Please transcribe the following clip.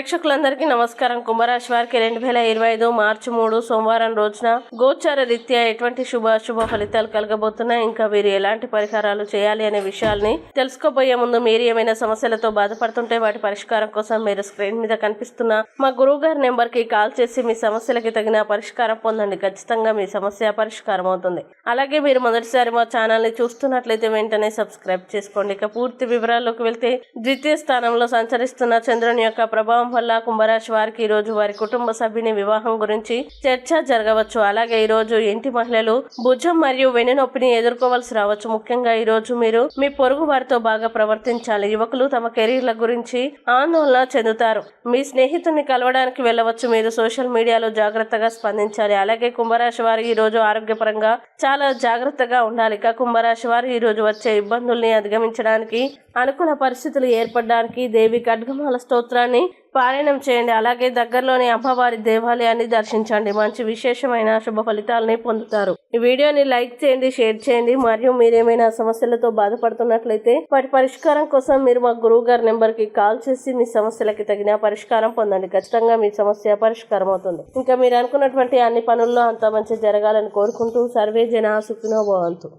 ప్రేక్షకులందరికీ నమస్కారం. కుంభరాశి వారికి రెండు వేల ఇరవై ఐదు మార్చి మూడు సోమవారం రోజున గోచార రీత్యా ఎటువంటి శుభ శుభ ఫలితాలు కలగబోతున్నాయి? ఇంకా వీరు ఎలాంటి పరిహారాలు చేయాలి అనే విషయాల్ని తెలుసుకోబోయే ముందు మీరు ఏమైనా సమస్యలతో బాధపడుతుంటే వాటి పరిష్కారం కోసం మీరు స్క్రీన్ మీద కనిపిస్తున్న మా గురువు గారి నెంబర్కి కాల్ చేసి మీ సమస్యలకి తగిన పరిష్కారం పొందండి. ఖచ్చితంగా మీ సమస్య పరిష్కారం అవుతుంది. అలాగే మీరు మొదటిసారి మా ఛానల్ని చూస్తున్నట్లయితే వెంటనే సబ్స్క్రైబ్ చేసుకోండి. ఇక పూర్తి వివరాల్లోకి వెళ్తే ద్వితీయ స్థానంలో సంచరిస్తున్న చంద్రుని యొక్క ప్రభావం వల్ల కుంభరాశి వారికి ఈ రోజు వారి కుటుంబ సభ్యుని వివాహం గురించి చర్చ జరగవచ్చు. అలాగే ఈ రోజు ఇంటి మహిళలు భుజం మరియు వెన్నునొప్పిని ఎదుర్కోవాల్సి రావచ్చు. ముఖ్యంగా ఈ రోజు మీరు మీ పొరుగు వారితో బాగా ప్రవర్తించాలి. యువకులు తమ కెరీర్ల గురించి ఆందోళన చెందుతారు. మీ స్నేహితుని కలవడానికి వెళ్ళవచ్చు. మీరు సోషల్ మీడియాలో జాగ్రత్తగా స్పందించాలి. అలాగే కుంభరాశి వారు ఈ రోజు ఆరోగ్యపరంగా చాలా జాగ్రత్తగా ఉండాలి. ఇక కుంభరాశి వారు ఈరోజు వచ్చే ఇబ్బందుల్ని అధిగమించడానికి అనుకూల పరిస్థితులు ఏర్పడడానికి దేవి ఖడ్గమాల స్తోత్రాన్ని పారాయణం చేయండి. అలాగే దగ్గరలోని అమ్మవారి దేవాలయాన్ని దర్శించండి. మంచి విశేషమైన శుభ ఫలితాలని పొందుతారు. ఈ వీడియోని లైక్ చేయండి షేర్ చేయండి. మరియు మీరేమైనా సమస్యలతో బాధపడుతున్నట్లయితే వాటి పరిష్కారం కోసం మీరు మా గురువు గారి నెంబర్కి కాల్ చేసి మీ సమస్యలకి తగిన పరిష్కారం పొందండి. ఖచ్చితంగా మీ సమస్య పరిష్కారం అవుతుంది ఇంకా మీరు అనుకున్నటువంటి అన్ని పనుల్లో అంత మంచి జరగాలని కోరుకుంటూ సర్వే ಜನಾಃ ಸುಖಿನೋ ಭವಂತು